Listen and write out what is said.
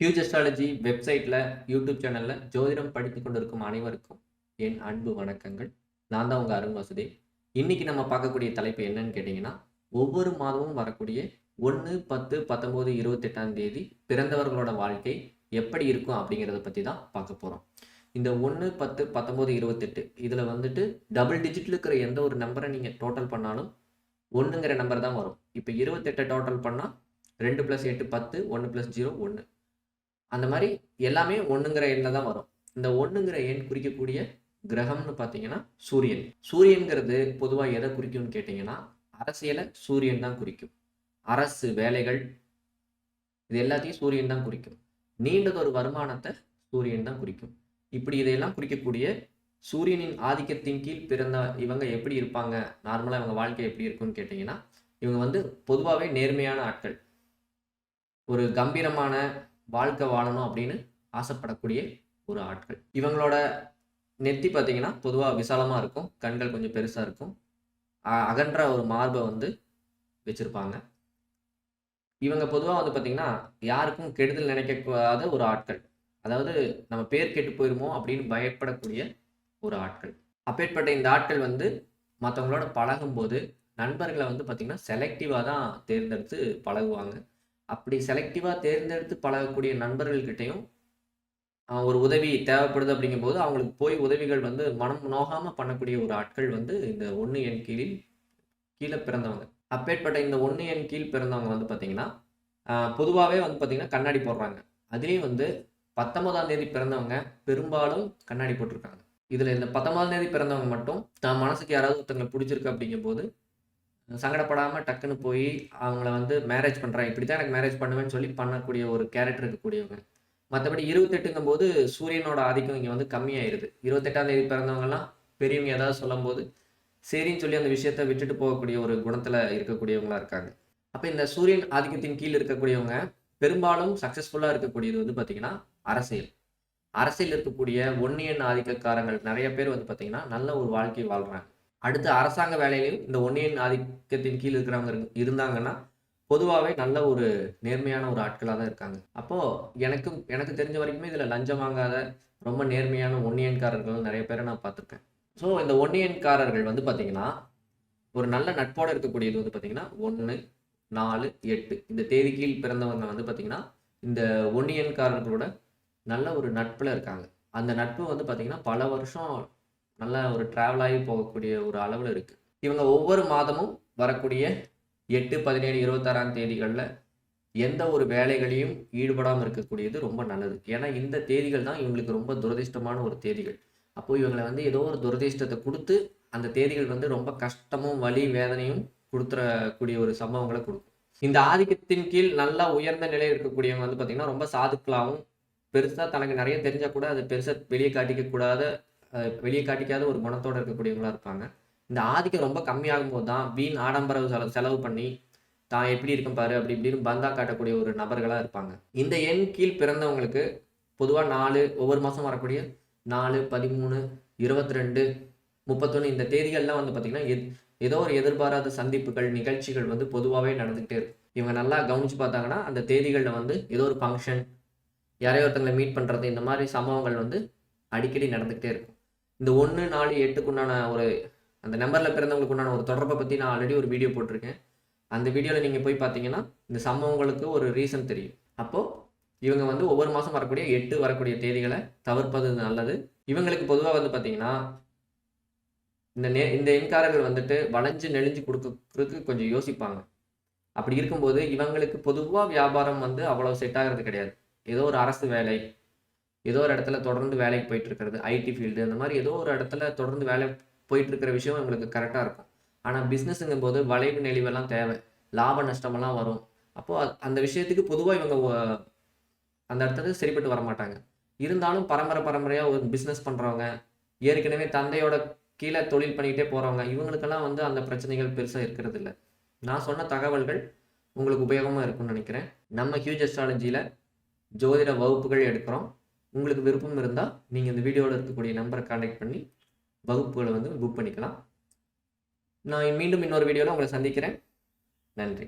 Huge astrology வெப்சைட்டில் YouTube சேனலில் ஜோதிடம் படித்து கொண்டிருக்கும் அனைவருக்கும் என் அன்பு வணக்கங்கள். நான் தான் உங்கள் அருண் வசதி இன்னைக்கு நம்ம பார்க்கக்கூடிய தலைப்பு என்னன்னு கேட்டிங்கன்னா ஒவ்வொரு மாதமும் வரக்கூடிய ஒன்று பத்து பத்தொம்போது இருபத்தெட்டாம் தேதி பிறந்தவர்களோட வாழ்க்கை எப்படி இருக்கும் அப்படிங்கிறத பற்றி தான் பார்க்க போகிறோம் இந்த ஒன்று பத்து பத்தொம்போது இருபத்தெட்டு இதில் வந்துட்டு டபுள் டிஜிட்டில் இருக்கிற எந்த ஒரு நம்பரை நீங்கள் டோட்டல் பண்ணாலும் ஒன்றுங்கிற நம்பர் தான் வரும். இப்போ இருபத்தெட்டை டோட்டல் பண்ணால் ரெண்டு ப்ளஸ் எட்டு பத்து ஒன்று ப்ளஸ் ஜீரோ ஒன்று அந்த மாதிரி எல்லாமே ஒன்றுங்கிற எண்ணில் தான் வரும். இந்த ஒன்றுங்கிற எண் குறிக்கக்கூடிய கிரகம்னு பார்த்தீங்கன்னா சூரியன். சூரியன்கிறது பொதுவாக எதை குறிக்கும்னு கேட்டிங்கன்னா அரசியலை சூரியன் தான் குறிக்கும். அரசு வேலைகள் இது எல்லாத்தையும் சூரியன் தான் குறிக்கும். நீண்டதொரு வருமானத்தை சூரியன் தான் குறிக்கும். இப்படி இதையெல்லாம் குறிக்கக்கூடிய சூரியனின் ஆதிக்கத்தின் கீழ் பிறந்த இவங்க எப்படி இருப்பாங்க? நார்மலாக இவங்க வாழ்க்கை எப்படி இருக்கும்னு கேட்டிங்கன்னா இவங்க வந்து பொதுவாகவே நேர்மையான ஆட்கள். ஒரு கம்பீரமான வாழ்க்கை வாழணும் அப்படின்னு ஆசைப்படக்கூடிய ஒரு ஆட்கள். இவங்களோட நெத்தி பார்த்தீங்கன்னா பொதுவாக விசாலமாக இருக்கும். கண்கள் கொஞ்சம் பெருசாக இருக்கும். அ- அகன்ற ஒரு மார்பை வந்து வச்சுருப்பாங்க. இவங்க பொதுவாக வந்து பார்த்திங்கன்னா யாருக்கும் கெடுதல் நினைக்கக்கூடாத ஒரு ஆட்கள். அதாவது நம்ம பேர் கெட்டு போயிருமோ அப்படின்னு பயப்படக்கூடிய ஒரு ஆட்கள். அப்பேற்பட்ட இந்த ஆட்கள் வந்து மற்றவங்களோட பழகும்போது நண்பர்களை வந்து பார்த்திங்கன்னா செலக்டிவாக தான் தேர்ந்தெடுத்து பழகுவாங்க. அப்படி செலக்டிவாக தேர்ந்தெடுத்து பழகக்கூடிய நண்பர்கள்கிட்டையும் ஒரு உதவி தேவைப்படுது அப்படிங்கும்போது அவங்களுக்கு போய் உதவிகள் வந்து மனம் நோகாமல் பண்ணக்கூடிய ஒரு ஆட்கள் வந்து இந்த ஒன்று எண் கீழில் கீழே பிறந்தவங்க. அப்பேற்பட்ட இந்த ஒன்று எண் கீழ் பிறந்தவங்க வந்து பார்த்திங்கன்னா பொதுவாகவே வந்து பார்த்திங்கன்னா கண்ணாடி போடுறாங்க. அதுலேயும் வந்து பத்தொன்பதாம் தேதி பிறந்தவங்க பெரும்பாலும் கண்ணாடி போட்டிருக்காங்க. இதில் இந்த பத்தொன்பதாம் தேதி பிறந்தவங்க மட்டும் தான் மனசுக்கு யாராவது ஒருத்தங்களை பிடிச்சிருக்கு அப்படிங்கும்போது சங்கடப்படாமல் டக்குன்னு போய் அவங்கள வந்து மேரேஜ் பண்ணுறேன் இப்படி தான் எனக்கு மேரேஜ் பண்ணுவேன்னு சொல்லி பண்ணக்கூடிய ஒரு கேரக்டர் இருக்கக்கூடியவங்க. மற்றபடி இருபத்தெட்டுங்கும் போது சூரியனோட ஆதிக்கம் இங்கே வந்து கம்மியாயிருது. இருபத்தெட்டாம் தேதி பிறந்தவங்கலாம் பெரியவங்க ஏதாவது சொல்லும்போது சரின்னு சொல்லி அந்த விஷயத்தை விட்டுட்டு போகக்கூடிய ஒரு குணத்தில் இருக்கக்கூடியவங்களா இருக்காங்க. அப்போ இந்த சூரியன் ஆதிக்கத்தின் கீழ் இருக்கக்கூடியவங்க பெரும்பாலும் சக்ஸஸ்ஃபுல்லாக இருக்கக்கூடியது வந்து பார்த்திங்கன்னா அரசியல். அரசியல் இருக்கக்கூடிய ஒன்னியன் ஆதிக்கக்காரங்கள் நிறைய பேர் வந்து பார்த்திங்கன்னா நல்ல ஒரு வாழ்க்கை வாழ்கிறாங்க அடுத்து அரசாங்க வேலையிலையும் இந்த ஒன்னியன் ஆதிக்கத்தின் கீழ் இருக்கிறவங்க இரு- இருந்தாங்கன்னா பொதுவாகவே நல்ல ஒரு நேர்மையான ஒரு ஆட்களாக தான் இருக்காங்க. அப்போது எனக்கு எனக்கு தெரிஞ்ச வரைக்குமே இதில் லஞ்சம் வாங்காத ரொம்ப நேர்மையான ஒன்னியன்காரர்கள் நிறைய பேரை நான் பார்த்துருக்கேன். ஸோ இந்த ஒன்னியன்காரர்கள் வந்து பார்த்திங்கன்னா ஒரு நல்ல நட்போடு இருக்கக்கூடியது வந்து பார்த்திங்கன்னா ஒன்று நாலு எட்டு. இந்த தேதி கீழ் பிறந்தவங்க வந்து பார்த்திங்கன்னா இந்த ஒன்னியன்காரர்களோட நல்ல ஒரு நட்பில் இருக்காங்க. அந்த நட்பு வந்து பார்த்திங்கன்னா பல வருஷம் நல்ல ஒரு ட்ராவல் ஆகி போகக்கூடிய ஒரு அளவில் இருக்குது இவங்க ஒவ்வொரு மாதமும் வரக்கூடிய எட்டு பதினேழு இருபத்தாறாம் தேதிகளில் எந்த ஒரு வேலைகளையும் ஈடுபடாமல் இருக்கக்கூடியது ரொம்ப நல்லது. ஏன்னா இந்த தேதிகள் தான் இவங்களுக்கு ரொம்ப துரதிர்ஷ்டமான ஒரு தேதிகள். அப்போ இவங்களை வந்து ஏதோ ஒரு துரதிர்ஷ்டத்தை கொடுத்து அந்த தேதிகள் வந்து ரொம்ப கஷ்டமும் வலி வேதனையும் கொடுத்துறக்கூடிய ஒரு சம்பவங்களை கொடுக்கும். இந்த ஆதிக்கத்தின் கீழ் நல்லா உயர்ந்த நிலையில் இருக்கக்கூடியவங்க வந்து பார்த்திங்கன்னா ரொம்ப சாதுக்களாகவும் பெருசாக தனக்கு நிறைய தெரிஞ்சால் கூட அது பெருசாக வெளியே காட்டிக்க கூடாத வெளியே காட்டிக்காத ஒரு குணத்தோடு இருக்கக்கூடியவங்களாக இருப்பாங்க. இந்த ஆதிக்கம் ரொம்ப கம்மியாகும் போது தான் வீண் ஆடம்பர செலவு செலவு பண்ணி தான் எப்படி இருக்கும் பாரு? அப்படி இப்படின்னு பந்தா காட்டக்கூடிய ஒரு நபர்களாக இருப்பாங்க. இந்த எண் கீழ் பிறந்தவங்களுக்கு பொதுவாக நாலு ஒவ்வொரு மாதம் வரக்கூடிய நாலு பதிமூணு இருபத்தி ரெண்டு முப்பத்தொன்று இந்த தேதிகள்லாம் வந்து பார்த்திங்கன்னா எத் ஏதோ ஒரு எதிர்பாராத சந்திப்புகள் நிகழ்ச்சிகள் வந்து பொதுவாகவே நடந்துகிட்டே இருக்கும். இவங்க நல்லா கவனிச்சு பார்த்தாங்கன்னா அந்த தேதிகளில் வந்து ஏதோ ஒரு ஃபங்க்ஷன் யாரையோ ஒருத்தங்களை மீட் பண்ணுறது இந்த மாதிரி சம்பவங்கள் வந்து அடிக்கடி நடந்துகிட்டே இருக்கும். இந்த ஒன்று நாலு எட்டுக்குண்டான ஒரு அந்த நம்பரில் பிறந்தவங்களுக்கு உண்டான ஒரு தொடர்பை பற்றி நான் ஆல்ரெடி ஒரு வீடியோ போட்டிருக்கேன். அந்த வீடியோவில் நீங்கள் போய் பார்த்தீங்கன்னா இந்த சம்பவங்களுக்கு ஒரு ரீசன் தெரியும். அப்போது இவங்க வந்து ஒவ்வொரு மாதம் வரக்கூடிய எட்டு வரக்கூடிய தேதிகளை தவிர்ப்பது நல்லது. இவங்களுக்கு பொதுவாக வந்து பார்த்தீங்கன்னா இந்த நே இந்த எண்காரர்கள் வந்துட்டு வளைஞ்சு நெளிஞ்சு கொடுக்கறதுக்கு கொஞ்சம் யோசிப்பாங்க. அப்படி இருக்கும்போது இவங்களுக்கு பொதுவாக வியாபாரம் வந்து அவ்வளோ செட் ஆகிறது கிடையாது. ஏதோ ஒரு அரசு வேலை ஏதோ ஒரு இடத்துல தொடர்ந்து வேலைக்கு போயிட்டு இருக்கிறது ஐடி ஃபீல்டு அந்த மாதிரி ஏதோ ஒரு இடத்துல தொடர்ந்து வேலை போயிட்டு இருக்கிற விஷயம் உங்களுக்கு கரெக்டாக இருக்கும். ஆனால் பிஸ்னஸுங்கும் போது வளைவு நெளிவெல்லாம் தேவை. லாப நஷ்டமெல்லாம் வரும். அப்போது அந்த விஷயத்துக்கு பொதுவாக இவங்க அந்த இடத்துக்கு சரிப்பட்டு வர மாட்டாங்க இருந்தாலும் பரம்பரை பரம்பரையாக ஒரு பிஸ்னஸ் பண்ணுறவங்க ஏற்கனவே தந்தையோட கீழே தொழில் பண்ணிக்கிட்டே போகிறவங்க இவங்களுக்கெல்லாம் வந்து அந்த பிரச்சனைகள் பெருசாக இருக்கிறது இல்லை நான் சொன்ன தகவல்கள் உங்களுக்கு உபயோகமாக இருக்கும்னு நினைக்கிறேன். நம்ம ஹியூஜ் அஸ்ட்ராலஜியில் ஜோதிட வகுப்புகள் எடுக்கிறோம். உங்களுக்கு விருப்பம் இருந்தால் நீங்கள் இந்த வீடியோவில் இருக்கக்கூடிய நம்பரை காண்டாக்ட் பண்ணி வகுப்புகளை வந்து புக் பண்ணிக்கலாம். நான் மீண்டும் இன்னொரு வீடியோவில் உங்களை சந்திக்கிறேன். நன்றி.